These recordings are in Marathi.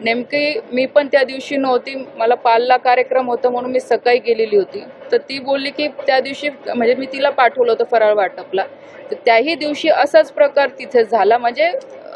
नेमकी मी पण त्या दिवशी नव्हती. मला पालला कार्यक्रम होता म्हणून मी सकाळी गेलेली होती. तर ती बोलली की त्या दिवशी म्हणजे मी तिला पाठवलं होतं फराळ वाटपला. तर त्याही दिवशी असाच प्रकार तिथे झाला. म्हणजे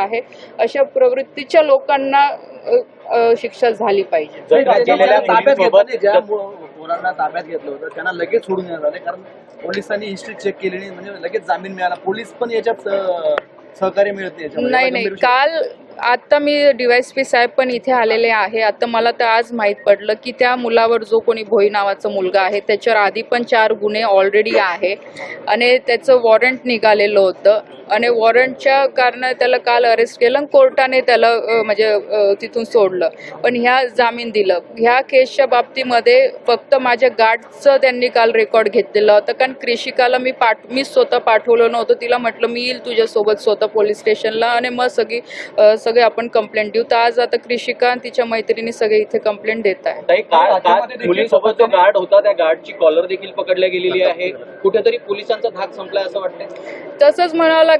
आहे. अशा प्रवृत्तीच्या लोकांना शिक्षा झाली पाहिजे. ताब्यात घेतलं होतं त्यांना लगेच सोडून देण्यात आले. कारण पोलिसांनी हिस्ट्री चेक केली नाही म्हणजे लगेच जामीन मिळाला. पोलीस पण याच्यात सहकार्य मिळत नाही. नाही. काल आता मी डीवायसपी साहेब पण इथे आलेले आहे. आता मला तर आज माहीत पडलं की त्या मुलावर जो कोणी भोई नावाचा मुलगा आहे त्याच्यावर आधी पण चार गुन्हे ऑलरेडी आहे. आणि त्याचं वॉरंट निघालेलं होतं. आणि वॉरंटच्या कारण त्याला काल अरेस्ट केलं आणि कोर्टाने त्याला म्हणजे तिथून सोडलं. पण ह्या जामीन दिलं. ह्या केसच्या बाबतीमध्ये फक्त माझ्या गार्डचं त्यांनी काल रेकॉर्ड घेतलेलं होतं. कारण कृषिकाला मी पाठ मीच स्वतः पाठवलं नव्हतं. तिला म्हटलं मी येईल तुझ्यासोबत स्वतः पोलीस स्टेशनला. आणि मग सगळी सगळे आपण कंप्लेंट देऊ. तर आज आता कृषिका आणि तिच्या मैत्रिणी सगळे इथे कंप्लेंट देत आहे मुलींसोबत जो गार्ड होता त्या गार्डची कॉलर देखील पकडल्या गेलेली आहे. कुठेतरी पोलिसांचा धाक संपलाय असं वाटतंय? तसंच म्हणावं लागेल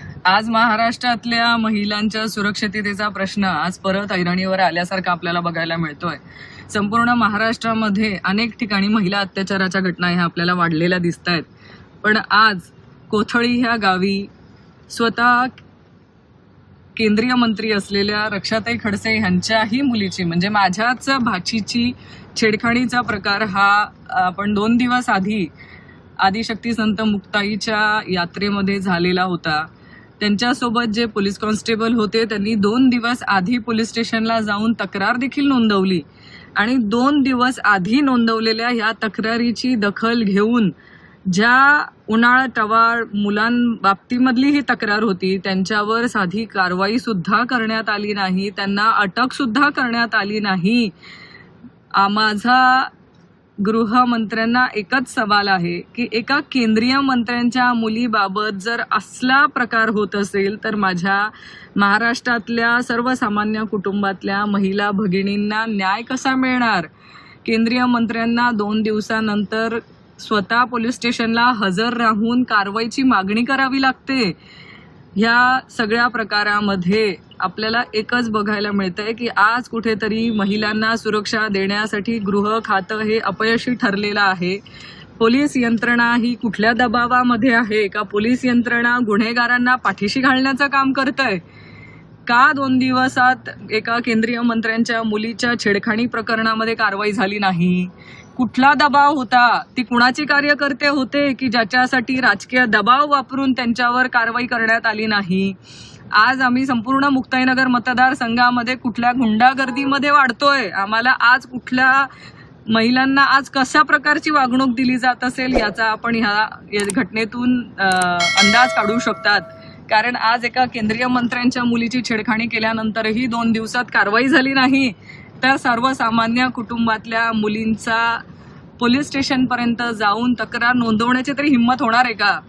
आज महाराष्ट्रातल्या महिलांच्या सुरक्षिततेचा प्रश्न आज परत ऐरणीवर आल्यासारखा आपल्याला बघायला मिळतोय. संपूर्ण महाराष्ट्रामध्ये अनेक ठिकाणी महिला अत्याचाराच्या घटना ह्या आपल्याला वाढलेल्या दिसत आहेत पण आज कोथळी ह्या गावी स्वतः केंद्रीय मंत्री असलेल्या रक्षाताई खडसे ह्यांच्याही मुलीची म्हणजे माझ्याच भाचीची छेडखाणीचा प्रकार हा आपण दोन दिवस आधी आदिशक्ती संत मुक्ताईच्या यात्रेमध्ये झालेला होता. त्यांच्यासोबत जे पोलीस कॉन्स्टेबल होते त्यांनी दोन दिवस आधी पोलीस स्टेशनला जाऊन तक्रार देखील नोंदवली. आणि दोन दिवस आधी नोंदवलेल्या ह्या तक्रारीची दखल घेऊन ज्या उन्हाळ टवाळ मुलांबाबतीमधली ही तक्रार होती त्यांच्यावर साधी कारवाई सुद्धा करण्यात आली नाही त्यांना अटक सुद्धा करण्यात आली नाही. माझा गृहमंत्र्यांना एकच सवाल आहे की एका केंद्रीय मंत्र्यांच्या मुलीबाबत जर असला प्रकार होत असेल तर माझ्या महाराष्ट्रातल्या सर्वसामान्य कुटुंबातल्या महिला भगिनींना न्याय कसा मिळणार? केंद्रीय मंत्र्यांना दोन दिवसानंतर स्वतः पोलीस स्टेशनला हजर राहून कारवाईची मागणी करावी लागते. ह्या सगळ्या प्रकारामध्ये आपल्याला एकच बघायला मिळतंय की आज कुठेतरी महिलांना सुरक्षा देण्यासाठी गृह खातं हे अपयशी ठरलेलं आहे. पोलीस यंत्रणा ही कुठल्या दबावामध्ये आहे? का पोलीस यंत्रणा गुन्हेगारांना पाठीशी घालण्याचं काम करतंय? का दोन दिवसात एका केंद्रीय मंत्र्यांच्या मुलीच्या छेडखाणी प्रकरणामध्ये कारवाई झाली नाही? कुठला दबाव होता? ती कुणाची कार्यकर्ते होते की ज्याच्यासाठी राजकीय दबाव वापरून त्यांच्यावर कारवाई करण्यात आली नाही? आज आम्ही संपूर्ण मुक्ताईनगर मतदारसंघामध्ये कुठल्या गुंडागर्दीमध्ये वाढतोय? आम्हाला आज कुठल्या महिलांना आज कशा प्रकारची वागणूक दिली जात असेल याचा आपण ह्या घटनेतून अंदाज काढू शकतात. कारण आज एका केंद्रीय मंत्र्यांच्या मुलीची छेडखाणी केल्यानंतरही दोन दिवसात कारवाई झाली नाही. तर सर्वसामान्य कुटुंबातल्या मुलींचा पोलीस स्टेशनपर्यंत जाऊन तक्रार नोंदवण्याची तरी हिंमत होणार आहे का?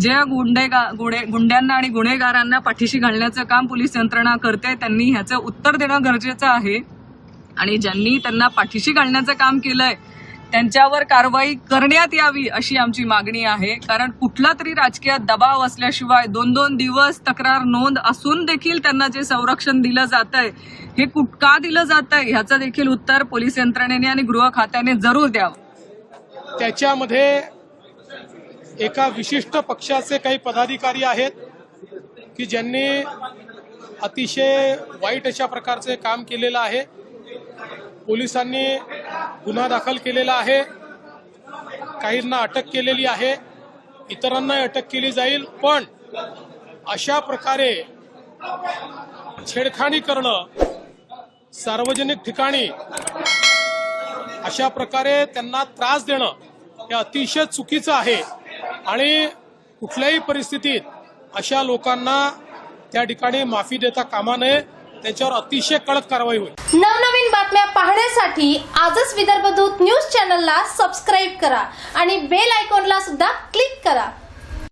ज्या गुंडेगा गुन्हे गुंड्यांना आणि गुन्हेगारांना पाठीशी घालण्याचं काम पोलीस यंत्रणा करते त्यांनी ह्याचं उत्तर देणं गरजेचं आहे. आणि ज्यांनी त्यांना पाठीशी घालण्याचं काम केलंय त्यांच्यावर कारवाई करण्यात यावी अशी आमची मागणी आहे. कारण कुठला तरी राजकीय दबाव असल्याशिवाय दोन दोन दिवस तक्रार नोंद असून देखील त्यांना जे संरक्षण दिलं जात आहे हे कुठ का दिलं जात आहे ह्याचं देखील उत्तर पोलीस यंत्रणेने आणि गृह खात्याने जरूर द्यावं. त्याच्यामध्ये एका विशिष्ट पक्षाचे काही पदाधिकारी आहेत की ज्यांनी अतिशय वाईट अशा प्रकारचे काम केलेलं आहे. पोलिसांनी गुन्हा दाखल केलेला आहे. काहींना अटक केलेली आहे. इतरांनाही अटक केली जाईल. पण अशा प्रकारे छेडखाणी करणं सार्वजनिक ठिकाणी अशा प्रकारे त्यांना त्रास देणं हे अतिशय चुकीचं आहे. आणि कुठल्याही परिस्थितीत अशा लोकांना त्या ठिकाणी माफी देता कामा नये. त्याच्यावर अतिशय कडक कारवाई होईल. नवनवीन बातम्या पाहण्यासाठी आजच विदर्भ दूत न्यूज चॅनलला सबस्क्राईब करा आणि बेल आयकॉनला सुद्धा क्लिक करा.